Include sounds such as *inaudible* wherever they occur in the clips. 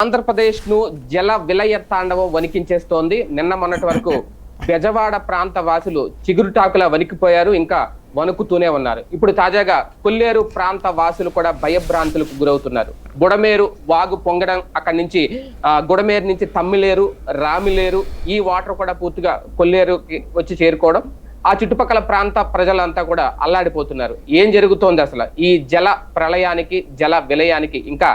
ఆంధ్రప్రదేశ్ను జల విలయ తాండవం వణికించేస్తోంది. నిన్న మొన్నటి వరకు *laughs* బెజవాడ ప్రాంత వాసులు చిగురుటాకులా వణికిపోయారు ఇంకా వణుకుతూనే ఉన్నారు. ఇప్పుడు తాజాగా కొల్లేరు ప్రాంత వాసులు కూడా భయభ్రాంతులకు గురవుతున్నారు. బుడమేరు వాగు పొంగడం అక్కడి నుంచి ఆ, గుడమేరు నుంచి తమ్మిలేరు రామిలేరు ఈ వాటర్ కూడా పూర్తిగా కొల్లేరుకి వచ్చి చేరుకోవడం ఆ చుట్టుపక్కల ప్రాంత ప్రజలంతా కూడా అల్లాడిపోతున్నారు. ఏం జరుగుతోంది అసలు? ఈ జల ప్రళయానికి జల విలయానికి ఇంకా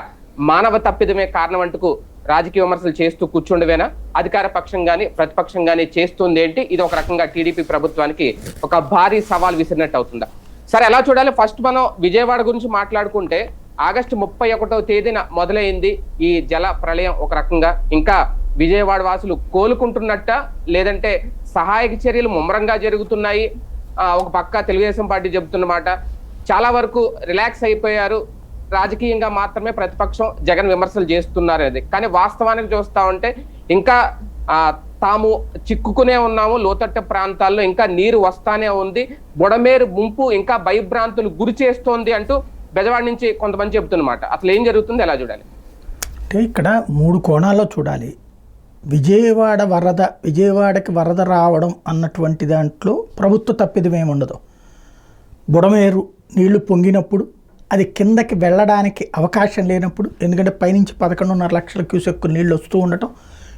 మానవ తప్పిదమే కారణం అంటూ రాజకీయ విమర్శలు చేస్తూ కూర్చుండవేనా? అధికార పక్షం గాని ప్రతిపక్షం గాని చేస్తుంది ఏంటి? ఇది ఒక రకంగా టీడీపీ ప్రభుత్వానికి ఒక భారీ సవాల్ విసిరినట్టు అవుతుందా? సరే ఎలా చూడాలి? ఫస్ట్ మనం విజయవాడ గురించి మాట్లాడుకుంటే ఆగస్టు ముప్పై ఒకటో తేదీన మొదలైంది ఈ జల ప్రళయం ఒక రకంగా. ఇంకా విజయవాడ వాసులు కోలుకుంటున్నట్ట? లేదంటే సహాయక చర్యలు ముమ్మరంగా జరుగుతున్నాయి? ఒక పక్క తెలుగుదేశం పార్టీ చెబుతున్నమాట చాలా వరకు రిలాక్స్ అయిపోయారు. రాజకీయంగా మాత్రమే ప్రతిపక్షం జగన్ విమర్శలు చేస్తున్నారు అది. కానీ వాస్తవానికి చూస్తా ఉంటే ఇంకా తాము చిక్కుకునే ఉన్నాము లోతట్టు ప్రాంతాల్లో ఇంకా నీరు వస్తానే ఉంది బుడమేరు ముంపు ఇంకా భయభ్రాంతులు గురి చేస్తోంది అంటూ బెజవాడ నుంచి కొంతమంది చెబుతున్నమాట. అసలు ఏం జరుగుతుంది ఎలా చూడాలి. అంటే ఇక్కడ మూడు కోణాల్లో చూడాలి. విజయవాడ వరద విజయవాడకి వరద రావడం అన్నటువంటి దాంట్లో ప్రభుత్వ తప్పిదమేముండదు బుడమేరు నీళ్ళు పొంగినప్పుడు అది కిందకి వెళ్ళడానికి అవకాశం లేనప్పుడు ఎందుకంటే పైనుంచి పదకొండున్నర లక్షల క్యూసెక్కులు నీళ్ళు వస్తూ ఉండటం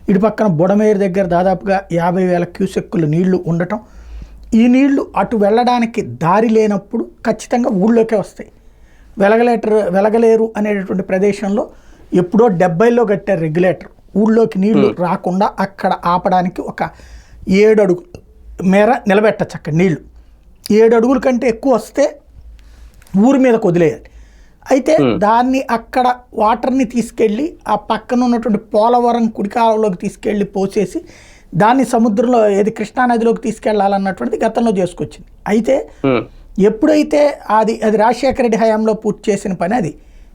ఇటు పక్కన బుడమేరు దగ్గర దాదాపుగా యాభై వేల క్యూసెక్కులు నీళ్ళు ఉండటం ఈ నీళ్ళు అటు వెళ్ళడానికి దారి లేనప్పుడు ఖచ్చితంగా ఊళ్ళోకే వస్తాయి. వెలగలేటర్ వెలగలేరు అనేటటువంటి ప్రదేశంలో ఎప్పుడో డెబ్బైలో కట్టారు రెగ్యులేటర్. ఊళ్ళోకి నీళ్ళు రాకుండా అక్కడ ఆపడానికి ఒక ఏడు అడుగు మేర నిలబెట్టచ్చు అక్కడ నీళ్ళు ఏడు అడుగుల కంటే ఎక్కువ వస్తే ఊరి మీదకి వదిలేయాలి. అయితే దాన్ని అక్కడ వాటర్ని తీసుకెళ్ళి ఆ పక్కన ఉన్నటువంటి పోలవరం కుడికాలంలోకి తీసుకెళ్ళి పోసేసి దాన్ని సముద్రంలో ఏది కృష్ణానదిలోకి తీసుకెళ్ళాలన్నటువంటిది గతంలో చేసుకొచ్చింది. అయితే ఎప్పుడైతే అది అది రాజశేఖర రెడ్డి హయాంలో పూర్తి చేసిన పని అది.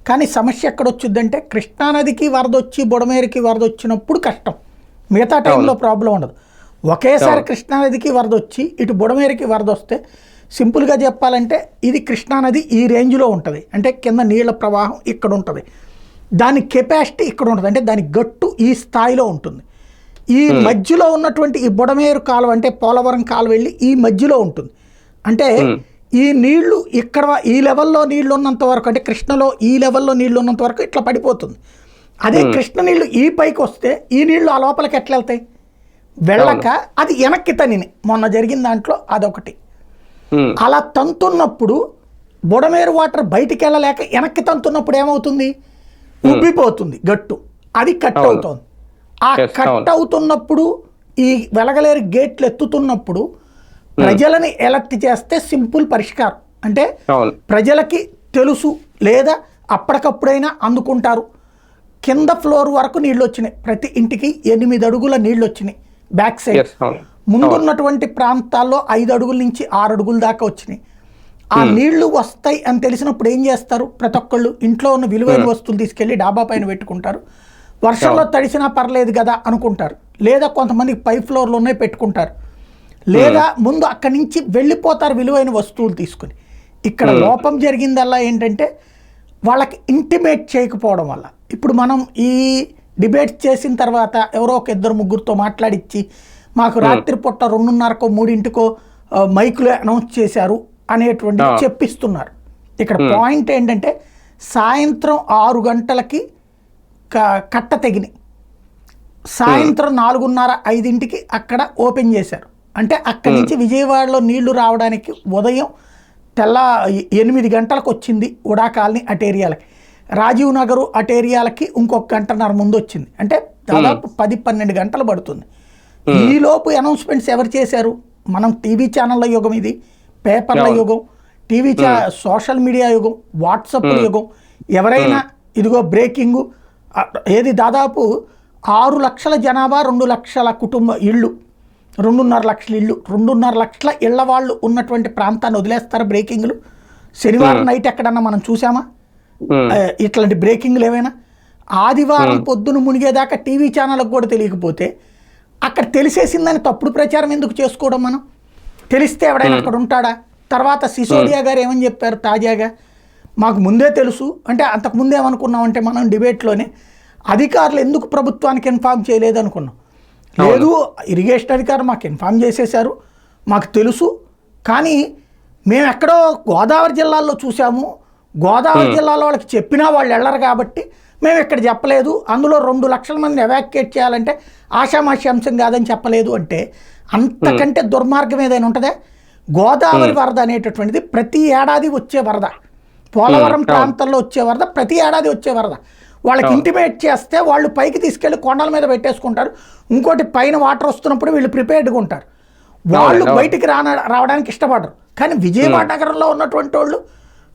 కానీ సమస్య ఎక్కడ వచ్చిందంటే కృష్ణానదికి వరద వచ్చి బుడమేరుకి వరద వచ్చినప్పుడు కష్టం. మిగతా టైంలో ప్రాబ్లం ఉండదు. ఒకేసారి కృష్ణానదికి వరద వచ్చి ఇటు బుడమేరుకి వరద వస్తే సింపుల్గా చెప్పాలంటే ఇది కృష్ణానది ఈ రేంజ్లో ఉంటుంది. అంటే కింద నీళ్ళ ప్రవాహం ఇక్కడ ఉంటుంది. దాని కెపాసిటీ ఇక్కడ ఉంటుంది. అంటే దాని గట్టు ఈ స్థాయిలో ఉంటుంది. ఈ మధ్యలో ఉన్నటువంటి ఈ బుడమేరు కాలువ అంటే పోలవరం కాలువ వెళ్ళి ఈ మధ్యలో ఉంటుంది. అంటే ఈ నీళ్ళు ఇక్కడ ఈ లెవెల్లో నీళ్ళు ఉన్నంత వరకు అంటే కృష్ణలో ఈ లెవెల్లో నీళ్ళు ఉన్నంత వరకు ఇట్లా పడిపోతుంది. అదే కృష్ణ నీళ్ళు ఈ పైకి వస్తే ఈ నీళ్ళు ఆ లోపలికి ఎట్లా వెళ్తాయి? వెళ్ళక అది వెనక్కి తనిని. మొన్న జరిగిన దాంట్లో అదొకటి. అలా తంతున్నప్పుడు బుడమేరు వాటర్ బయటికి వెళ్ళలేక వెనక్కి తంతున్నప్పుడు ఏమవుతుంది? ఉబ్బిపోతుంది గట్టు. అది కట్. అవుతుంది. ఆ కట్. అవుతున్నప్పుడు ఈ వెలగలేరు గేట్లు ఎత్తుతున్నప్పుడు ప్రజలని ఎలక్ట్ చేస్తే సింపుల్ పరిష్కారం. అంటే ప్రజలకి తెలుసు లేదా అప్పటికప్పుడైనా అందుకుంటారు. కింద ఫ్లోర్ వరకు నీళ్ళు వచ్చినాయి ప్రతి ఇంటికి ఎనిమిది అడుగుల నీళ్ళు వచ్చినాయి బ్యాక్ సైడ్ ముందున్నటువంటి ప్రాంతాల్లో ఐదు అడుగుల నుంచి ఆరు అడుగుల దాకా వచ్చినాయి. ఆ నీళ్ళు వస్తాయి అని తెలిసినప్పుడు ఏం చేస్తారు? ప్రతి ఒక్కళ్ళు ఇంట్లో ఉన్న విలువైన వస్తువులు తీసుకెళ్ళి డాబా పైన పెట్టుకుంటారు. వర్షంలో తడిసినా పర్లేదు కదా అనుకుంటారు. లేదా కొంతమంది పై ఫ్లోర్లోనే పెట్టుకుంటారు. లేదా ముందు అక్కడి నుంచి వెళ్ళిపోతారు విలువైన వస్తువులు తీసుకుని. ఇక్కడ లోపం జరిగిందల్లా ఏంటంటే వాళ్ళకి ఇంటిమేట్ చేయకపోవడం వల్ల. ఇప్పుడు మనం ఈ డిబేట్ చేసిన తర్వాత ఎవరో ఒక ఇద్దరు ముగ్గురితో మాట్లాడిచ్చి మాకు రాత్రి పూట రెండున్నరకో మూడింటికో మైకులో అనౌన్స్ చేశారు అనేటువంటి. చెప్పిస్తున్నారు. ఇక్కడ పాయింట్ ఏంటంటే సాయంత్రం ఆరు గంటలకి కట్ట తెగినాయి. సాయంత్రం నాలుగున్నర ఐదింటికి అక్కడ ఓపెన్ చేశారు. అంటే అక్కడి నుంచి విజయవాడలో నీళ్ళు రావడానికి ఉదయం తెల్ల ఎనిమిది గంటలకు వచ్చింది ఉడా కాలనీ అటు ఏరియాలకి రాజీవ్ నగరు అటు ఏరియాలకి ఇంకొక గంటన్నర ముందు వచ్చింది. అంటే దాదాపు పది పన్నెండు గంటలు పడుతుంది. ఈలోపు అనౌన్స్మెంట్స్ ఎవరు చేశారు? మనం టీవీ ఛానళ్ళ యుగం ఇది పేపర్ల యుగం టీవీ సోషల్ మీడియా యుగం వాట్సాప్ యుగం ఎవరైనా ఇదిగో బ్రేకింగ్ ఏది దాదాపు ఆరు లక్షల జనాభా రెండు లక్షల కుటుంబ ఇళ్ళు రెండున్నర లక్షల ఇళ్ళు రెండున్నర లక్షల ఇళ్ళ వాళ్ళు ఉన్నటువంటి ప్రాంతాన్ని వదిలేస్తారు బ్రేకింగ్లు. శనివారం నైట్ ఎక్కడన్నా మనం చూసామా ఇట్లాంటి బ్రేకింగ్లు ఏమైనా ఆదివారం పొద్దున మునిగేదాకా టీవీ ఛానళ్ళకు కూడా తెలియకపోతే అక్కడ తెలిసేసిందని తప్పుడు ప్రచారం ఎందుకు చేసుకోవడం మనం? తెలిస్తే ఎవడైనా అక్కడ ఉంటాడా? తర్వాత సిసోడియా గారు ఏమని చెప్పారు తాజాగా? మాకు ముందే తెలుసు. అంటే అంతకు ముందే ఏమనుకున్నామంటే మనం డిబేట్లోనే అధికారులు ఎందుకు ప్రభుత్వానికి ఇన్ఫామ్ చేయలేదు అనుకున్నాం. లేదు ఇరిగేషన్ అధికారులు మాకు ఇన్ఫామ్ చేసేశారు. మాకు తెలుసు. కానీ మేము ఎక్కడో గోదావరి జిల్లాల్లో చూసాము గోదావరి జిల్లాలో వాళ్ళకి చెప్పినా వాళ్ళు వెళ్ళరు కాబట్టి మేము ఇక్కడ చెప్పలేదు. అందులో రెండు లక్షల మందిని ఎవాక్యుయేట్ చేయాలంటే ఆషామాషి అంశం కాదని చెప్పలేదు అంటే అంతకంటే దుర్మార్గం ఏదైనా ఉంటుందా? గోదావరి వరద అనేటటువంటిది ప్రతి ఏడాది వచ్చే వరద. పోలవరం ప్రాంతంలో వచ్చే వరద ప్రతి ఏడాది వచ్చే వరద. వాళ్ళకి ఇంటిమేట్ చేస్తే వాళ్ళు పైకి తీసుకెళ్ళి కొండల మీద పెట్టేసుకుంటారు. ఇంకోటి పైన వాటర్ వస్తున్నప్పుడు వీళ్ళు ప్రిపేర్డ్గా ఉంటారు. వాళ్ళు. బయటికి రాన రావడానికి ఇష్టపడరు. కానీ విజయవాడ నగరంలో ఉన్నటువంటి వాళ్ళు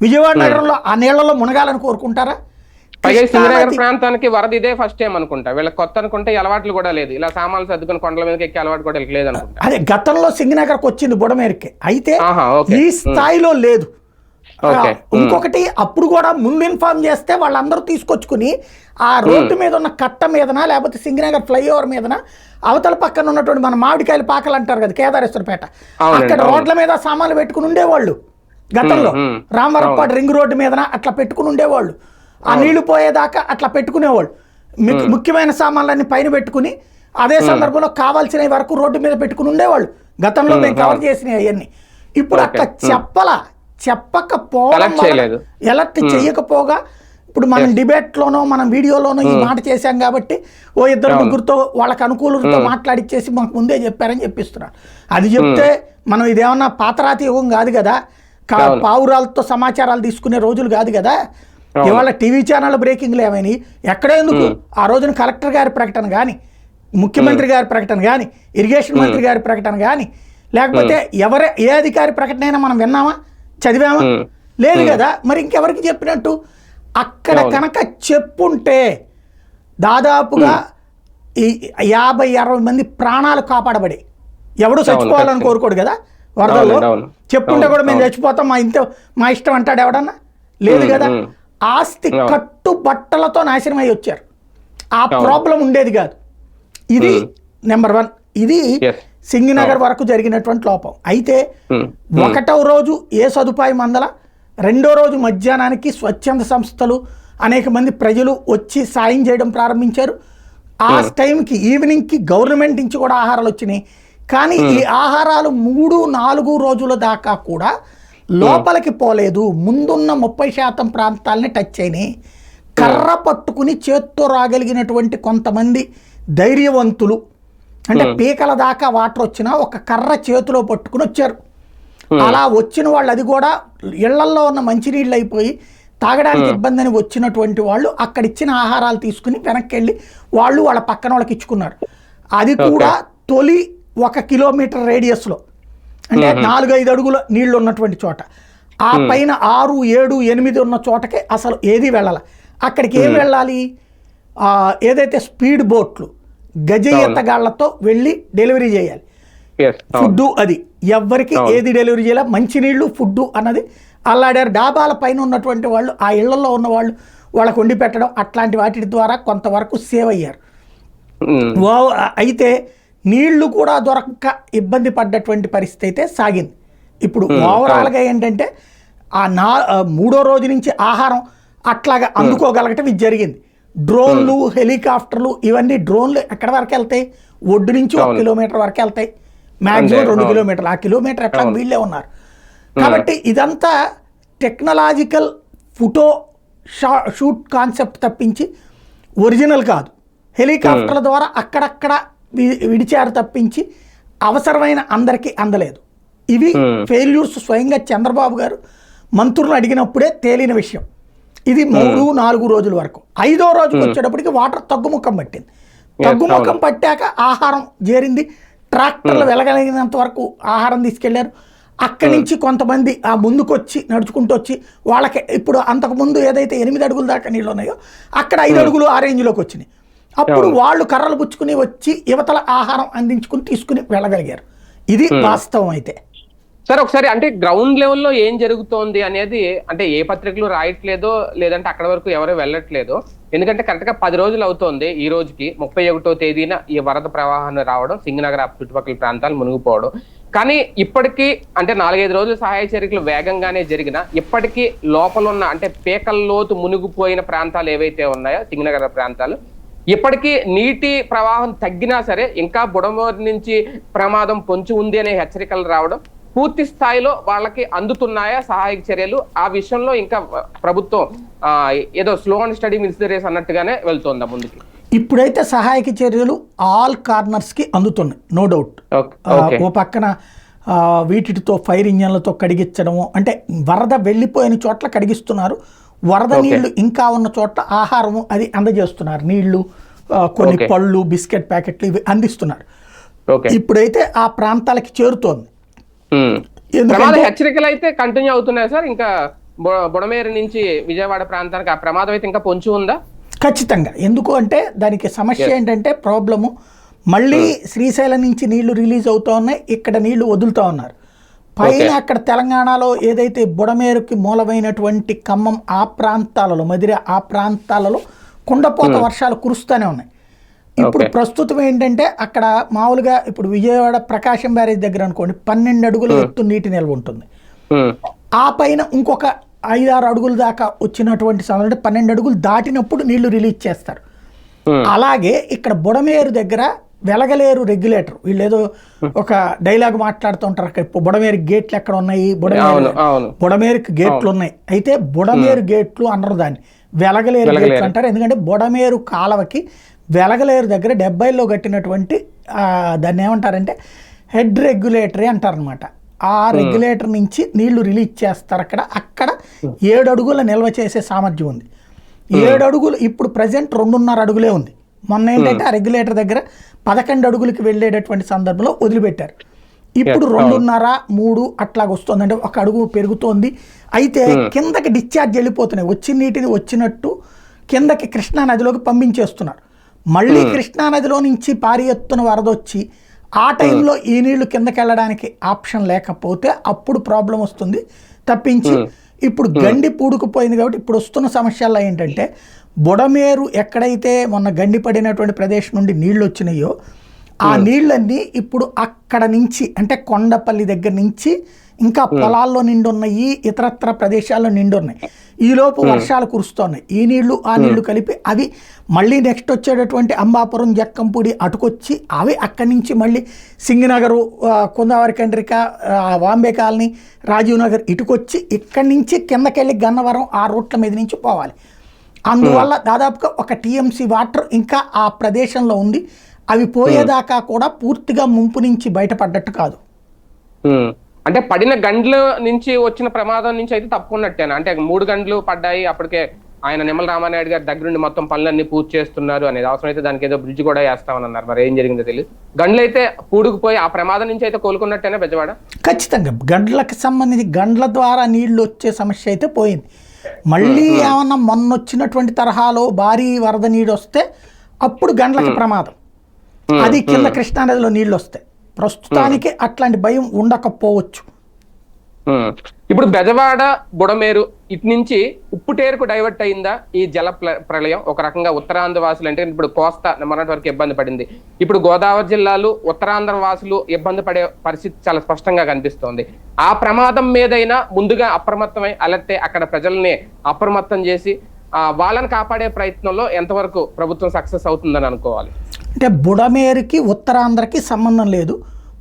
విజయవాడ నగరంలో ఆ నీళ్ళలో మునగాలని కోరుకుంటారా? పైగా సింగనగర్ ప్రాంతానికి వరద ఇదే ఫస్ట్ టైం అనుకుంటా. వీళ్ళకి కొత్త అనుకుంటే అలవాట్లు కూడా లేదు. ఇలా సామాన్లు సర్దుకుని కొండల మీదకి ఎక్కే అలవాటు కూడా లేదు అనుకుంటా అదే గతంలో సింగనగర్కి వచ్చింది బుడమేరకి. అయితే. ఈ స్థాయిలో లేదు. ఇంకొకటి అప్పుడు కూడా ముందు ఇన్ఫార్మ్ చేస్తే వాళ్ళందరూ తీసుకొచ్చుకుని ఆ రోడ్డు మీద ఉన్న కట్ట మీదన లేకపోతే సింగనగర్ ఫ్లైఓవర్ మీదన అవతల పక్కన ఉన్నటువంటి మన మామిడికాయల పాకలు అంటారు కదా కేదారేశ్వరపేట. అక్కడ. రోడ్ల మీద సామాన్లు పెట్టుకుని ఉండేవాళ్ళు గతంలో. రామవరపాడు రింగ్ రోడ్డు మీదన అట్లా పెట్టుకుని ఉండేవాళ్ళు. ఆ నీళ్ళు పోయేదాకా అట్లా పెట్టుకునేవాళ్ళు. ముఖ్యమైన సామాన్లన్నీ పైన పెట్టుకుని అదే సందర్భంలో కావాల్సిన వరకు రోడ్డు మీద పెట్టుకుని ఉండేవాళ్ళు. గతంలో మేము కవర్ చేసినవి అవన్నీ. ఇప్పుడు. అట్లా చెప్పలా చెప్పకపోవడం. ఎలర్ట్ చేయకపోగా ఇప్పుడు మనం డిబేట్లోనో మనం వీడియోలోనో ఈ మాట చేశాం కాబట్టి ఓ ఇద్దరు ముగ్గురుతో వాళ్ళకి అనుకూలంతో మాట్లాడిచ్చేసి మాకు ముందే చెప్పారని చెప్పిస్తున్నారు. అది చెప్తే మనం ఇదేమన్నా పాతరాతి యుగం కాదు కదా. పావురాలతో సమాచారాలు తీసుకునే రోజులు కాదు కదా. ఇవాళ టీవీ ఛానల్ బ్రేకింగ్లు ఏమైనాయి ఎక్కడే ఎందుకు? ఆ రోజున కలెక్టర్ గారి ప్రకటన కానీ ముఖ్యమంత్రి గారి ప్రకటన కానీ ఇరిగేషన్ మంత్రి గారి ప్రకటన కానీ లేకపోతే ఎవరే ఏ అధికారి ప్రకటన అయినా మనం విన్నామా? చదివామా. లేదు కదా. మరి ఇంకెవరికి చెప్పినట్టు? అక్కడ. కనుక చెప్పుంటే దాదాపుగా ఈ యాభై అరవై మంది ప్రాణాలు కాపాడబడి ఎవడు చచ్చిపోవాలని. కోరుకోడు కదా వరదల్లో. చెప్పుంటే కూడా మేము. చచ్చిపోతాం మా ఇంత మా ఇష్టం అంటాడు ఎవడన్నా? లేదు కదా. ఆస్తి. కట్టు బట్టలతో నాశనం అయి వచ్చారు. ఆ. ప్రాబ్లం ఉండేది కాదు. ఇది నెంబర్ వన్. ఇది. సింగినగర్ వరకు జరిగినటువంటి లోపం. అయితే. ఒకటవ రోజు ఏ సదుపాయం అందల రెండో రోజు మధ్యాహ్నానికి స్వచ్ఛంద సంస్థలు అనేక మంది ప్రజలు వచ్చి సాయం చేయడం ప్రారంభించారు. ఆ టైంకి ఈవినింగ్కి గవర్నమెంట్ నుంచి కూడా ఆహారాలు వచ్చినాయి. కానీ ఈ ఆహారాలు మూడు నాలుగు రోజుల దాకా కూడా లోపలికి పోలేదు. ముందున్న ముప్పై శాతం ప్రాంతాలని టచ్ అయినాయి కర్ర పట్టుకుని చేత్తో రాగలిగినటువంటి కొంతమంది ధైర్యవంతులు. అంటే పీకల దాకా వాటర్ వచ్చినా ఒక కర్ర చేతిలో పట్టుకుని వచ్చారు. అలా వచ్చిన వాళ్ళు అది కూడా ఇళ్ళల్లో ఉన్న మంచినీళ్ళు అయిపోయి తాగడానికి ఇబ్బంది అని వచ్చినటువంటి వాళ్ళు అక్కడ ఇచ్చిన ఆహారాలు తీసుకుని వెనక్కి వెళ్ళి వాళ్ళు వాళ్ళ పక్కన వాళ్ళకి ఇచ్చుకున్నారు. అది కూడా తొలి ఒక కిలోమీటర్ రేడియస్లో. అంటే నాలుగు ఐదు అడుగుల నీళ్ళు ఉన్నటువంటి చోట. ఆ పైన ఆరు ఏడు ఎనిమిది ఉన్న చోటకి అసలు ఏది వెళ్ళాల. అక్కడికి ఏం వెళ్ళాలి? ఏదైతే స్పీడ్ బోట్లు గజ ఈతగాళ్ళతో వెళ్ళి డెలివరీ చేయాలి. ఫుడ్ అది. ఎవ్వరికి ఏది డెలివరీ చేయాలి? మంచినీళ్ళు ఫుడ్ అన్నది అల్లాడారు. డాబాల పైన ఉన్నటువంటి వాళ్ళు ఆ ఇళ్ళలో ఉన్న వాళ్ళు వాళ్ళకు వండి పెట్టడం అట్లాంటి వాటి ద్వారా కొంతవరకు సేవ్ అయ్యారు. అయితే నీళ్ళు కూడా దొరక్క ఇబ్బంది పడ్డటువంటి పరిస్థితి అయితే సాగింది. ఇప్పుడు ఓవరాల్గా ఏంటంటే ఆ నా మూడో రోజు నుంచి ఆహారం అట్లాగా అందుకోగలగటం ఇది జరిగింది. డ్రోన్లు హెలికాప్టర్లు ఇవన్నీ డ్రోన్లు ఎక్కడి వరకు వెళ్తాయి? ఒడ్డు నుంచి ఒక. కిలోమీటర్ వరకు వెళ్తాయి. మ్యాక్సిమం రెండు. కిలోమీటర్లు. ఆ కిలోమీటర్ ఎట్లా వీళ్ళే ఉన్నారు. కాబట్టి ఇదంతా టెక్నాలజికల్ ఫోటో షా షూట్ కాన్సెప్ట్ తప్పించి ఒరిజినల్ కాదు. హెలికాప్టర్ల ద్వారా అక్కడక్కడ విడిచారు తప్పించి అవసరమైన అందరికీ అందలేదు. ఇవి. ఫెయిల్యూర్స్ స్వయంగా చంద్రబాబు గారు మంత్రులు అడిగినప్పుడే తేలిన విషయం. ఇది మూడు నాలుగు రోజుల వరకు. ఐదో రోజుకి వచ్చేటప్పటికి వాటర్ తగ్గుముఖం పట్టింది. తగ్గుముఖం పట్టాక ఆహారం చేరింది. ట్రాక్టర్లు వెళ్ళగలిగినంత వరకు ఆహారం తీసుకెళ్ళారు. అక్కడి నుంచి కొంతమంది ఆ ముందుకొచ్చి నడుచుకుంటూ వచ్చి వాళ్ళకి ఇప్పుడు అంతకుముందు ఏదైతే ఎనిమిది అడుగుల దాకా నీళ్ళు ఉన్నాయో అక్కడ ఐదు అడుగులు ఆ రేంజ్లోకి వచ్చినాయి. అప్పుడు వాళ్ళు కర్రలు పుచ్చుకుని వచ్చి యువతల ఆహారం అందించుకుని తీసుకుని వెళ్ళగలిగారు. ఇది వాస్తవం అయితే. సార్ ఒకసారి అంటే గ్రౌండ్ లెవెల్లో ఏం జరుగుతోంది అనేది అంటే ఏ పత్రికలు రాయట్లేదో లేదంటే అక్కడ వరకు ఎవరు వెళ్ళట్లేదో ఎందుకంటే కరెక్ట్గా పది రోజులు అవుతోంది ఈ రోజుకి. ముప్పై ఒకటో తేదీన ఈ వరద ప్రవాహాన్ని రావడం సింగనగర్ చుట్టుపక్కల ప్రాంతాలు మునిగిపోవడం. కానీ ఇప్పటికీ అంటే నాలుగైదు రోజులు సహాయ చర్యలు వేగంగానే జరిగిన ఇప్పటికీ లోపల ఉన్న అంటే పేకల్లోతు మునిగిపోయిన ప్రాంతాలు ఏవైతే ఉన్నాయో సింగనగర్ ప్రాంతాలు ఇప్పటికీ నీటి ప్రవాహం తగ్గినా సరే ఇంకా బుడమూరు నుంచి ప్రమాదం పొంచి ఉంది అనే హెచ్చరికలు రావడం పూర్తి స్థాయిలో వాళ్ళకి అందుతున్నాయా సహాయక చర్యలు? ఆ విషయంలో ఇంకా ప్రభుత్వం ఏదో స్లో అండ్ స్టడీ మినిస్టరీస్ అన్నట్టుగానే వెళ్తోందా ముందుకి? ఇప్పుడైతే సహాయక చర్యలు ఆల్ కార్నర్స్కి అందుతున్నాయి నో డౌట్ ఓ పక్కన వీటితో ఫైర్ ఇంజన్లతో కడిగించడము అంటే వరద వెళ్ళిపోయిన చోట్ల కడిగిస్తున్నారు. వరద నీళ్ళు ఇంకా ఉన్న చోట్ల ఆహారము అది అందజేస్తున్నారు. నీళ్ళు కొన్ని. పళ్ళు బిస్కెట్ ప్యాకెట్లు ఇవి అందిస్తున్నారు. ఇప్పుడైతే ఆ ప్రాంతాలకి చేరుతోంది. హెచ్చరికలు అయితే కంటిన్యూ అవుతున్నాయి సార్. ఇంకా బుడమేరు నుంచి విజయవాడ ప్రాంతానికి ఆ ప్రమాదం అయితే ఇంకా పొంచి ఉందా? ఖచ్చితంగా. ఎందుకు అంటే దానికి సమస్య ఏంటంటే ప్రాబ్లము మళ్ళీ శ్రీశైలం నుంచి నీళ్ళు రిలీజ్ అవుతా ఉన్నాయి. ఇక్కడ నీళ్ళు వదులుతా ఉన్నారు. పైన. అక్కడ తెలంగాణలో ఏదైతే బుడమేరుకి మూలమైనటువంటి ఖమ్మం ఆ ప్రాంతాలలో మదిర ఆ ప్రాంతాలలో కుండపోత వర్షాలు కురుస్తూనే ఉన్నాయి ఇప్పుడు. ప్రస్తుతం ఏంటంటే అక్కడ మామూలుగా ఇప్పుడు విజయవాడ ప్రకాశం బ్యారేజ్ దగ్గర అనుకోండి పన్నెండు అడుగుల ఎత్తు నీటి నిల్వ ఉంటుంది. ఆ పైన ఇంకొక ఐదారు అడుగుల దాకా వచ్చినటువంటి సమయం అంటే పన్నెండు అడుగులు దాటినప్పుడు నీళ్ళు రిలీజ్ చేస్తారు. అలాగే ఇక్కడ బుడమేరు దగ్గర వెలగలేరు రెగ్యులేటర్. వీళ్ళు ఏదో ఒక డైలాగ్ మాట్లాడుతూ ఉంటారు అక్కడ. బుడమేరు గేట్లు ఎక్కడ ఉన్నాయి? బుడమేరు బుడమేరుకి గేట్లు ఉన్నాయి. అయితే బుడమేరు గేట్లు అనరు దాన్ని. వెలగలేరు. గేట్లు అంటారు. ఎందుకంటే బుడమేరు కాలవకి వెలగలేరు దగ్గర డెబ్బైలో కట్టినటువంటి దాన్ని ఏమంటారంటే హెడ్ రెగ్యులేటరీ అంటారనమాట ఆ రెగ్యులేటర్ నుంచి నీళ్ళు రిలీజ్ చేస్తారు అక్కడ. అక్కడ ఏడు అడుగుల నిల్వ చేసే సామర్థ్యం ఉంది. ఏడు అడుగులు ఇప్పుడు ప్రజెంట్ రెండున్నర అడుగులే ఉంది. మొన్న ఏంటంటే ఆ రెగ్యులేటర్ దగ్గర పదకొండు అడుగులకి వెళ్ళేటటువంటి సందర్భంలో వదిలిపెట్టారు. ఇప్పుడు రెండున్నర మూడు అట్లాగ వస్తుంది అంటే ఒక అడుగు పెరుగుతోంది. అయితే కిందకి డిశ్చార్జ్ వెళ్ళిపోతున్నాయి. వచ్చిన నీటిని వచ్చినట్టు కిందకి కృష్ణా నదిలోకి పంపించేస్తున్నారు. మళ్ళీ కృష్ణా నదిలో నుంచి పారి ఎత్తున వరద వచ్చి ఆ టైంలో ఈ నీళ్ళు కిందకి వెళ్ళడానికి ఆప్షన్ లేకపోతే అప్పుడు ప్రాబ్లం వస్తుంది. తప్పించి ఇప్పుడు గండి పూడుకుపోయింది కాబట్టి ఇప్పుడు వస్తున్న సమస్యల్లో ఏంటంటే బుడమేరు ఎక్కడైతే మొన్న గండి పడినటువంటి ప్రదేశం నుండి నీళ్ళు వచ్చినాయో ఆ నీళ్ళన్నీ ఇప్పుడు అక్కడ నుంచి అంటే కొండపల్లి దగ్గర నుంచి ఇంకా పొలాల్లో నిండి ఉన్నాయి ఇతరత్ర ప్రదేశాల్లో నిండి ఉన్నాయి ఈలోపు వర్షాలు కురుస్తున్నాయి. ఈ నీళ్ళు ఆ నీళ్ళు కలిపి అవి మళ్ళీ నెక్స్ట్ వచ్చేటటువంటి అంబాపురం జక్కంపూడి అటుకొచ్చి అవి అక్కడి నుంచి మళ్ళీ సింగనగరు కుందావరి కండ్రిక వాంబే కాలనీ రాజీవ్ నగర్ ఇటుకొచ్చి ఇక్కడి నుంచి కిందకెళ్ళి గన్నవరం ఆ రూట్ల మీద నుంచి పోవాలి. అందువల్ల దాదాపుగా ఒక టీఎంసీ వాటర్ ఇంకా ఆ ప్రదేశంలో ఉంది. అవి పోయేదాకా కూడా పూర్తిగా ముంపు నుంచి బయటపడ్డట్టు కాదు. ఉమ్. అంటే పడిన గండ్ల నుంచి వచ్చిన ప్రమాదం నుంచి అయితే తప్పుకున్నట్టేనా? అంటే మూడు గంటలు పడ్డాయి అప్పటికే ఆయన నిమ్మల రామానాయుడు గారి దగ్గరుండి మొత్తం పనులన్నీ పూర్తి చేస్తున్నారు అనేది అవసరం అయితే దానికి ఏదో బ్రిడ్జ్ కూడా వేస్తామని అన్నారు. మరి ఏం జరిగిందో తెలియదు గండ్లు అయితే పూడుకుపోయి ఆ ప్రమాదం నుంచి అయితే కోలుకున్నట్టేనా బెజవాడ? ఖచ్చితంగా గండ్లకు సంబంధించి గండ్ల ద్వారా నీళ్ళు వచ్చే సమస్య అయితే పోయింది. మళ్ళీ ఏమన్నా మొన్న వచ్చినటువంటి తరహాలో భారీ వరద నీళ్ళు వస్తే అప్పుడు గండ్లకి ప్రమాదం. అది కింద కృష్ణానదిలో నీళ్ళు వస్తాయి ప్రస్తుతానికి అట్లాంటి భయం ఉండకపోవచ్చు. ఇప్పుడు బెజవాడ బుడమేరు ఇటు నుంచి ఉప్పుటేరుకు డైవర్ట్ అయిందా ఈ జల ప్రళయం? ఒక రకంగా ఉత్తరాంధ్ర వాసులు అంటే ఇప్పుడు కోస్తా మొన్నటి వరకు ఇబ్బంది పడింది. ఇప్పుడు గోదావరి జిల్లాలు ఉత్తరాంధ్ర వాసులు ఇబ్బంది పడే పరిస్థితి చాలా స్పష్టంగా కనిపిస్తోంది. ఆ ప్రమాదం మీదైనా ముందుగా అప్రమత్తమై అలర్తే అక్కడ ప్రజల్ని అప్రమత్తం చేసి ఆ, వాళ్ళని కాపాడే ప్రయత్నంలో ఎంతవరకు ప్రభుత్వం సక్సెస్ అవుతుందని అనుకోవాలి? అంటే బుడమేరుకి ఉత్తరాంధ్రకి సంబంధం లేదు.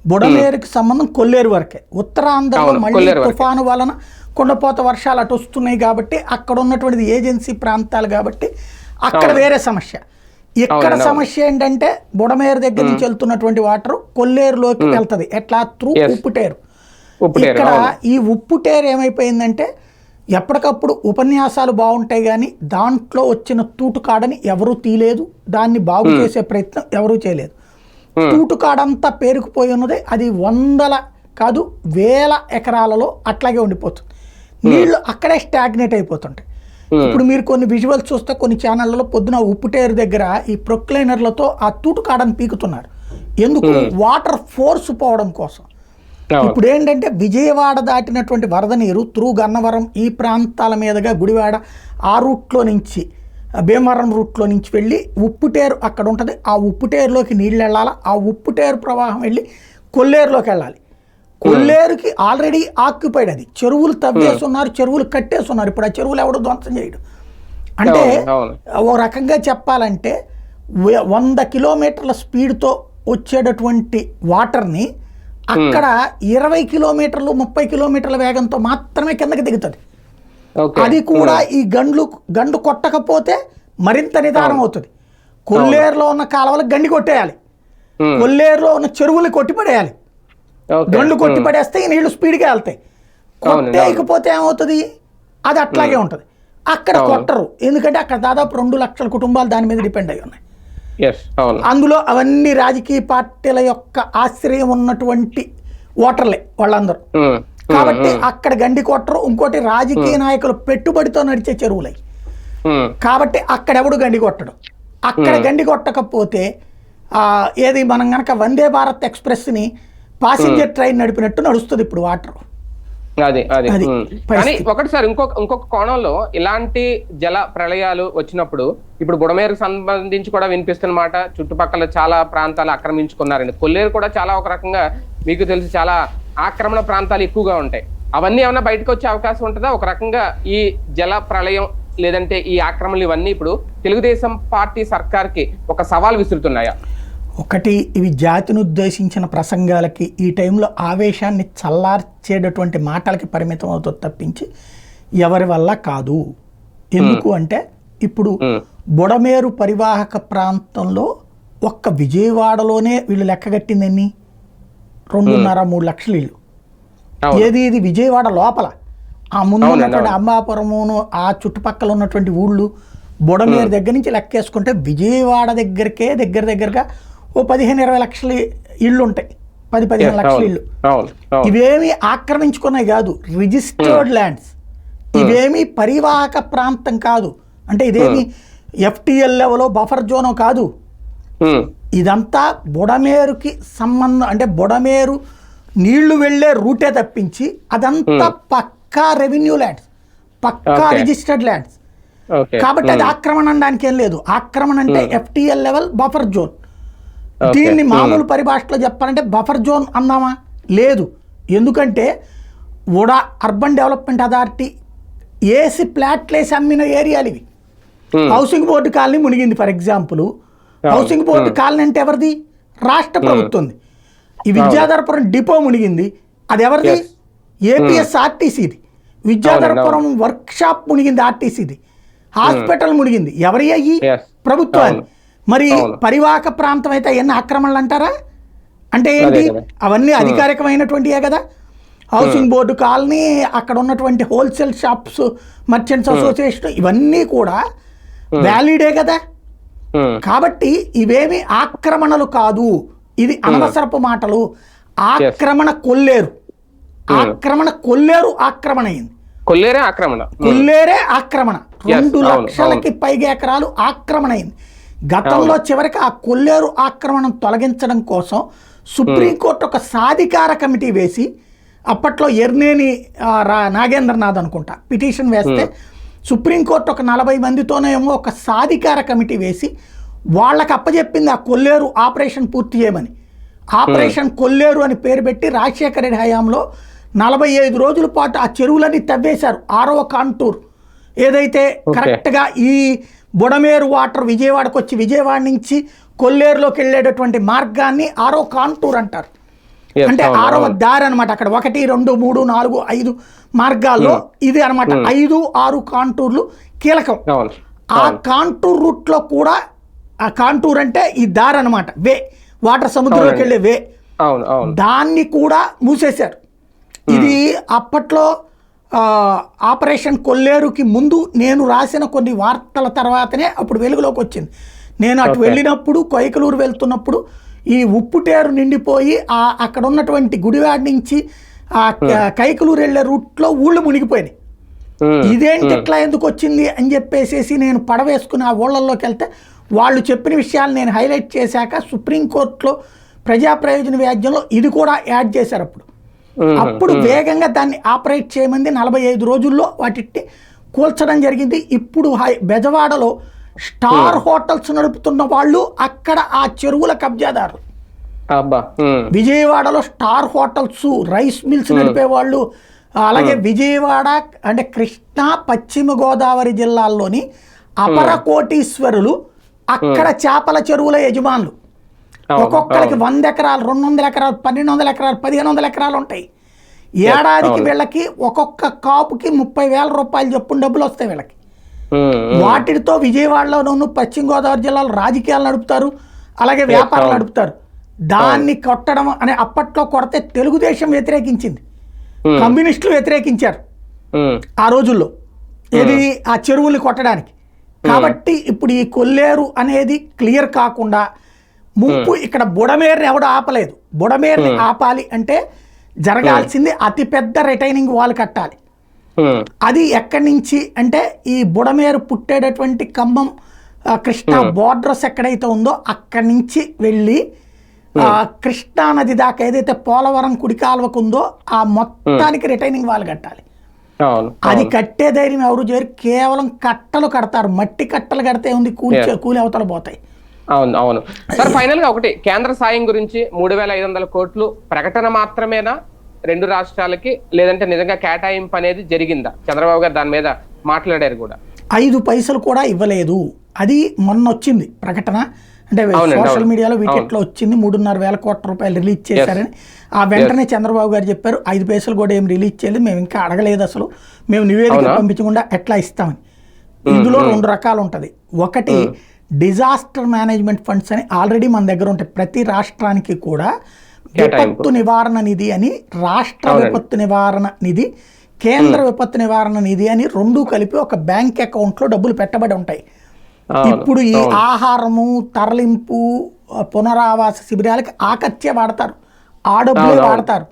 బుడమేరుకి సంబంధం కొల్లేరు వరకే ఉత్తరాంధ్రలో మళ్ళీ. తుఫాను వలన కొండపోత వర్షాలు అటు వస్తున్నాయి కాబట్టి అక్కడ ఉన్నటువంటిది ఏజెన్సీ ప్రాంతాలు కాబట్టి అక్కడ వేరే సమస్య ఇక్కడ. సమస్య ఏంటంటే బుడమేరు దగ్గర నుంచి వెళ్తున్నటువంటి వాటర్ కొల్లేరులోకి వెళ్తది ఎట్లా త్రూ. ఉప్పుటేరు ఇక్కడ. ఈ ఉప్పుటేరు ఏమైపోయిందంటే ఎప్పటికప్పుడు ఉపన్యాసాలు బాగుంటాయి కానీ దాంట్లో వచ్చిన తూటుకాడని ఎవరూ తీయలేదు దాన్ని బాగు చేసే ప్రయత్నం ఎవరూ చేయలేదు. తూటుకాడంతా పేరుకుపోయి ఉన్నది. అది వందల కాదు వేల ఎకరాలలో అట్లాగే ఉండిపోతుంది. నీళ్ళు అక్కడే స్టాగ్నేట్ అయిపోతుంటాయి. Hmm. ఇప్పుడు మీరు కొన్ని విజువల్స్ చూస్తే కొన్ని ఛానళ్ళలో పొద్దున ఉప్పుటేరు దగ్గర ఈ ప్రొక్లైనర్లతో ఆ తూటుకాడని పీకుతున్నారు. ఎందుకు? వాటర్ ఫోర్స్ పోవడం కోసం. ఇప్పుడు ఏంటంటే విజయవాడ దాటినటువంటి వరద నీరు త్రూ గన్నవరం ఈ ప్రాంతాల మీదుగా గుడివాడ ఆ రూట్లో నుంచి భీమవరం రూట్లో నుంచి వెళ్ళి ఉప్పుటేరు అక్కడ ఉంటుంది. ఆ ఉప్పుటేరులోకి నీళ్ళు వెళ్ళాలి? ఆ ఉప్పుటేరు ప్రవాహం వెళ్ళి కొల్లేరులోకి వెళ్ళాలి. కొల్లేరుకి ఆల్రెడీ ఆక్యుపైడ్ అది. చెరువులు తవ్వేస్తున్నారు చెరువులు కట్టేస్తున్నారు ఇప్పుడు ఆ చెరువులు ఎవడు ధ్వంసం చేయడు. అంటే. ఓ రకంగా చెప్పాలంటే వంద కిలోమీటర్ల స్పీడ్తో వచ్చేటటువంటి వాటర్ని అక్కడ ఇరవై కిలోమీటర్లు ముప్పై కిలోమీటర్ల వేగంతో మాత్రమే కిందకి దిగుతుంది. అది కూడా ఈ గండ్లు గండు కొట్టకపోతే మరింత నిదానం అవుతుంది. కొల్లేరులో ఉన్న కాలువలకు గండి కొట్టేయాలి. ఉమ్, కొల్లేరులో ఉన్న చెరువులు కొట్టిపడేయాలి. ఓకే. గండు కొట్టి పడేస్తే ఈ నీళ్ళు స్పీడ్గా వెళ్తాయి. కొట్టేయకపోతే ఏమవుతుంది? అది అట్లాగే ఉంటుంది. అక్కడ కొట్టరు. ఎందుకంటే అక్కడ దాదాపు రెండు లక్షల కుటుంబాలు దాని మీద డిపెండ్ అయి ఉన్నాయి. అందులో అవన్నీ రాజకీయ పార్టీల యొక్క ఆశ్రయం ఉన్నటువంటి ఓటర్లే వాళ్ళందరూ. కాబట్టి అక్కడ గండి కొట్టరు ఇంకోటి రాజకీయ నాయకులు పెట్టుబడితో నడిచే చెరువులై. కాబట్టి అక్కడెవడు గండి కొట్టడు. అక్కడ గండి కొట్టకపోతే ఆ, ఏది మనం గనక వందే భారత్ ఎక్స్ప్రెస్ని పాసింజర్ ట్రైన్ నడిపినట్టు నడుస్తుంది ఇప్పుడు వాటర్. అది అది. కానీ. ఒకటి సార్ ఇంకొక ఇంకొక కోణంలో ఇలాంటి జల ప్రళయాలు వచ్చినప్పుడు ఇప్పుడు బుడమేరుకు సంబంధించి కూడా వినిపిస్తున్నమాట చుట్టుపక్కల చాలా ప్రాంతాలు ఆక్రమించుకున్నారండి. కొల్లేరు కూడా చాలా ఒక రకంగా మీకు తెలిసి చాలా ఆక్రమణ ప్రాంతాలు ఎక్కువగా ఉంటాయి. అవన్నీ ఏమైనా బయటకు వచ్చే అవకాశం ఉంటుందా? ఒక రకంగా ఈ జల ప్రళయం లేదంటే ఈ ఆక్రమణలు ఇవన్నీ ఇప్పుడు తెలుగుదేశం పార్టీ సర్కార్కి ఒక సవాల్ విసురుతున్నాయా? ఒకటి ఇవి జాతిని ఉద్దేశించిన ప్రసంగాలకి ఈ టైంలో ఆవేశాన్ని చల్లార్చేటటువంటి మాటలకి పరిమితం అవుతుంది తప్పించి ఎవరి వల్ల కాదు. ఎందుకు అంటే ఇప్పుడు బుడమేరు పరివాహక ప్రాంతంలో ఒక్క విజయవాడలోనే వీళ్ళు లెక్కగట్టింది ఎన్ని? రెండున్నర మూడు లక్షలు ఇల్లు. ఏది ఇది విజయవాడ లోపల? ఆ ముందు ఉన్నటువంటి అవును. అంబాపురమును ఆ చుట్టుపక్కల ఉన్నటువంటి ఊళ్ళు బుడమేరు దగ్గర నుంచి లెక్కేసుకుంటే విజయవాడ దగ్గరకే దగ్గర దగ్గరగా ఓ పదిహేను ఇరవై లక్షల ఇళ్ళు ఉంటాయి పది పదిహేను లక్షల ఇళ్ళు. ఇవేమి ఆక్రమించుకున్నాయి కాదు రిజిస్టర్డ్ ల్యాండ్స్. ఇవేమి పరివాహక ప్రాంతం కాదు. అంటే ఇదేమి ఎఫ్టిఎల్ లెవెలో బఫర్ జోనో కాదు. ఇదంతా బుడమేరుకి సంబంధం అంటే బుడమేరు నీళ్ళు వెళ్ళే రూటే తప్పించి అదంతా పక్కా రెవెన్యూ ల్యాండ్స్ పక్కా. Registered lands. కాబట్టి అది ఆక్రమణ అనడానికి ఏం లేదు. ఆక్రమణ అంటే ఎఫ్టిఎల్ లెవెల్ బఫర్ జోన్. దీన్ని మామూలు పరిభాషలో చెప్పాలంటే బఫర్ జోన్ అందామా లేదు. ఎందుకంటే ఉడా అర్బన్ డెవలప్మెంట్ అథారిటీ ఏసి ప్లాట్లేసి అమ్మిన ఏరియాలు ఇవి. హౌసింగ్ బోర్డు కాలనీ మునిగింది. For example housing board colony అంటే ఎవరిది? రాష్ట్ర ప్రభుత్వంది. ఈ విద్యాధరపురం డిపో మునిగింది. అది ఎవరిది. ఏపీఎస్ ఆర్టీసీది. విద్యాధరపురం వర్క్ షాప్ మునిగింది ఆర్టీసీది. హాస్పిటల్ మునిగింది. ఎవరి అయ్యి? అవును. మరి. పరివాహక ప్రాంతం అయితే ఎన్ని ఆక్రమణలు అంటారా? అంటే ఏంటి. అవన్నీ అధికారికమైనటువంటివే కదా. హౌసింగ్ బోర్డు కాలనీ అక్కడ ఉన్నటువంటి హోల్సేల్ షాప్స్ మర్చెంట్స్ అసోసియేషన్ ఇవన్నీ కూడా వ్యాలిడే కదా. కాబట్టి ఇవేమి ఆక్రమణలు కాదు. ఇది అనవసరపు మాటలు. ఆక్రమణ కొల్లేరు. ఆక్రమణ కొల్లేరు ఆక్రమణ అయింది. కొల్లేరే ఆక్రమణ. కొల్లేరే ఆక్రమణ. రెండు లక్షలకి పైగా ఎకరాలు ఆక్రమణ అయింది. గతంలో చివరికి ఆ కొల్లేరు ఆక్రమణ తొలగించడం కోసం సుప్రీంకోర్టు ఒక సాధికార కమిటీ వేసి అప్పట్లో ఎర్నేని నాగేంద్రనాథ్ అనుకుంటా పిటిషన్ వేస్తే సుప్రీంకోర్టు ఒక నలభై మందితోనేమో ఒక సాధికార కమిటీ వేసి వాళ్ళకి అప్పచెప్పింది ఆ కొల్లేరు ఆపరేషన్ పూర్తి చేయమని. ఆపరేషన్ కొల్లేరు అని పేరు పెట్టి రాజశేఖర రెడ్డి హయాంలో నలభై ఐదు రోజుల పాటు ఆ చెరువులన్నీ తవ్వేశారు ఆరవ కాంటూర్. ఏదైతే కరెక్ట్గా ఈ బుడమేరు వాటర్ విజయవాడకు వచ్చి విజయవాడ నుంచి కొల్లేరులోకి వెళ్ళేటటువంటి మార్గాన్ని ఆరో కాంటూర్ అంటారు. అంటే ఆరవ. దారి అనమాట అక్కడ. ఒకటి రెండు మూడు నాలుగు ఐదు మార్గాల్లో ఇది అన్నమాట. ఐదు ఆరు కాంటూర్లు కీలకం. ఆ కాంటూర్ రూట్లో కూడా ఆ కాంటూర్ అంటే ఈ దారి అనమాట వే. వాటర్ సముద్రంలోకి వెళ్ళే వే. దాన్ని కూడా మూసేశారు. ఇది అప్పట్లో ఆపరేషన్ కొల్లేరుకి ముందు నేను రాసిన కొన్ని వార్తల తర్వాతనే అప్పుడు వెలుగులోకి వచ్చింది. నేను అటు. వెళ్ళినప్పుడు కొయ్కలూరు వెళ్తున్నప్పుడు ఈ ఉప్పుటేరు నిండిపోయి ఆ అక్కడ ఉన్నటువంటి గుడివాడ నుంచి ఆ కైకలూరు వెళ్ళే రూట్లో ఊళ్ళు మునిగిపోయినాయి. ఉమ్, ఇదేంటి ఎట్లా ఎందుకు వచ్చింది అని చెప్పేసేసి నేను పడవేసుకుని ఆ ఊళ్ళల్లోకి వెళ్తే వాళ్ళు చెప్పిన విషయాలు నేను హైలైట్ చేశాక సుప్రీంకోర్టులో ప్రజా ప్రయోజన వ్యాజ్యంలో ఇది కూడా యాడ్ చేశారు అప్పుడు. అప్పుడు వేగంగా దాన్ని ఆపరేట్ చేయమంది నలభై ఐదు రోజుల్లో వాటిని కూల్చడం జరిగింది. ఇప్పుడు హై బెజవాడలో స్టార్ హోటల్స్ నడుపుతున్న వాళ్ళు అక్కడ ఆ చెరువుల అబ్బా ఉమ్, విజయవాడలో స్టార్ హోటల్స్ రైస్ మిల్స్ నడిపే వాళ్ళు అలాగే విజయవాడ అంటే కృష్ణా పశ్చిమ గోదావరి జిల్లాల్లోని అపర కోటీశ్వరులు అక్కడ చేపల చెరువుల యజమానులు. ఒక్కొక్కరికి వంద ఎకరాలు రెండు వందల ఎకరాలు పన్నెండు వందల ఎకరాలు పదిహేను వందల ఎకరాలు ఉంటాయి. ఏడాదికి. వీళ్ళకి ఒక్కొక్క కాపుకి ముప్పై వేల రూపాయలు చొప్పున డబ్బులు వస్తాయి వీళ్ళకి. వాటితో విజయవాడలోనూ పశ్చిమ గోదావరి జిల్లాలో రాజకీయాలు నడుపుతారు అలాగే వ్యాపారాలు. నడుపుతారు. దాన్ని కొట్టడం అనే అప్పట్లో కొడితే తెలుగుదేశం వ్యతిరేకించింది. కమ్యూనిస్టులు వ్యతిరేకించారు. ఆ. రోజుల్లో. ఏది ఆ చెరువుల్ని కొట్టడానికి. కాబట్టి ఇప్పుడు ఈ కొల్లేరు అనేది క్లియర్ కాకుండా ముంపు ఇక్కడ బుడమేరుని ఎవడు ఆపలేదు. బుడమేరుని ఆపాలి అంటే జరగాల్సింది అతిపెద్ద రిటైనింగ్ వాల్ కట్టాలి. అది ఎక్కడి నుంచి అంటే ఈ బుడమేరు పుట్టేటటువంటి ఖమ్మం కృష్ణా బోర్డర్స్ ఎక్కడైతే ఉందో అక్కడి నుంచి వెళ్ళి ఆ, కృష్ణా నది దాకా ఏదైతే పోలవరం కుడి కాలువకు ఉందో ఆ మొత్తానికి రిటైనింగ్ వాల్ కట్టాలి. అవును అది కట్టే ధైర్యం ఎవరు చేయరు కేవలం కట్టలు కడతారు. మట్టి కట్టలు కడితే ఉంది కూలి కూలి అవతల పోతాయి. అవును అవును. *laughs* సార్ ఫైనల్గా ఒకటి కేంద్ర సాయం గురించి మూడు వేల ఐదు వందల కోట్లు ప్రకటన మాత్రమేనా? రెండు రాష్ట్రాలకి లేదంటే నిజంగా కేటాయింపు అనేది జరిగిందా? చంద్రబాబు గారు దాని మీద మాట్లాడారు కూడా. ఐదు పైసలు కూడా ఇవ్వలేదు. అది మొన్న వచ్చింది ప్రకటన. అంటే సోషల్. మీడియాలో వీటిలో వచ్చింది? మూడున్నర వేల కోట్ల రూపాయలు రిలీజ్ చేశారని. ఆ వెంటనే చంద్రబాబు గారు చెప్పారు ఐదు పైసలు కూడా ఏం రిలీజ్ చేయలేదు మేము ఇంకా అడగలేదు అసలు. మేము నివేదిక? పంపించకుండా ఎట్లా ఇస్తామని. ఇందులో రెండు రకాలు ఉంటది ఒకటి డిజాస్టర్ మేనేజ్మెంట్ ఫండ్స్ అని ఆల్రెడీ మన దగ్గర ఉంటాయి. ప్రతి రాష్ట్రానికి కూడా. విపత్తు నివారణ నిధి అని రాష్ట్ర. విపత్తు నివారణ నిధి కేంద్ర విపత్తు నివారణ నిధి అని రెండు కలిపి ఒక బ్యాంక్ అకౌంట్లో డబ్బులు పెట్టబడి ఉంటాయి. ఇప్పుడు ఈ. ఆహారము తరలింపు పునరావాస శిబిరాలకి ఆకత్య వాడతారు. ఆ డబ్బులే. వాడతారు.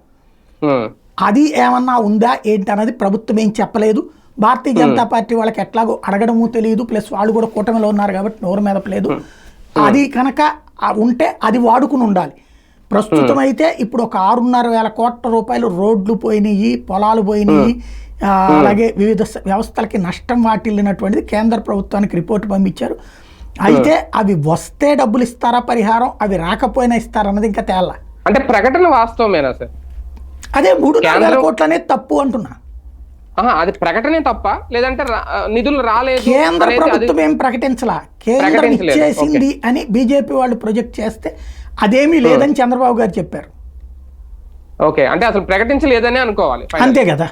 అది ఏమన్నా ఉందా ఏంటి అన్నది ప్రభుత్వం ఏం చెప్పలేదు. భారతీయ జనతా పార్టీ వాళ్ళకి ఎట్లాగో అడగడము తెలియదు ప్లస్ వాళ్ళు కూడా కూటమిలో ఉన్నారు కాబట్టి నోరు మెదపలేదు. అది కనుక ఉంటే అది వాడుకుని ఉండాలి. ప్రస్తుతం అయితే ఇప్పుడు ఒక ఆరున్నర వేల కోట్ల రూపాయలు రోడ్లు పోయినాయి పొలాలు పోయినాయి అలాగే వివిధ వ్యవస్థలకి నష్టం వాటిల్లినటువంటిది కేంద్ర ప్రభుత్వానికి రిపోర్ట్ పంపించారు. అయితే అవి వస్తే డబ్బులు ఇస్తారా పరిహారం? అవి రాకపోయినా ఇస్తారన్నది ఇంకా తేలా అంటే ప్రకటన వాస్తవమేనా సార్? అదే మూడు వేల కోట్లు అనేది తప్పు అంటున్నా. అది ప్రకటనే తప్ప లేదంటే నిధులు రాలేదు కేంద్ర ప్రభుత్వం ఏం ప్రకటించలా? కేంద్రం. ఇచ్చేసింది అని బీజేపీ వాళ్ళు ప్రొజెక్ట్ చేస్తే అదేమీ లేదని చంద్రబాబు గారు చెప్పారు. ఓకే అంటే అసలు ప్రకటించలేదని అనుకోవాలి. అంతే కదా.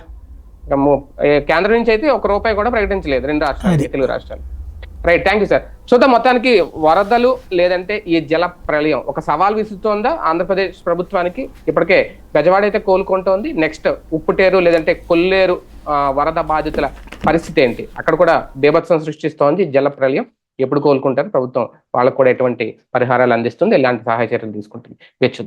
కేంద్రం నుంచి అయితే ఒక రూపాయి కూడా ప్రకటించలేదు రెండు రాష్ట్రాలు తెలుగు రాష్ట్రాలు. Right thank you sir. చూద్దాం మొత్తానికి వరదలు లేదంటే ఈ జల ప్రళయం ఒక సవాల్ విసురుతోందా? ఆంధ్రప్రదేశ్ ప్రభుత్వానికి ఇప్పటికే బెజవాడ అయితే కోలుకుంటోంది. నెక్స్ట్ ఉప్పుటేరు లేదంటే కొల్లేరు వరద బాధితుల పరిస్థితి ఏంటి? అక్కడ కూడా బీభత్సం సృష్టిస్తోంది జల ప్రళయం. ఎప్పుడు కోలుకుంటారు? ప్రభుత్వం వాళ్ళకు కూడా ఎటువంటి పరిహారాలు అందిస్తుంది? ఎలాంటి సహాయ చర్యలు తీసుకుంటుంది? వేచి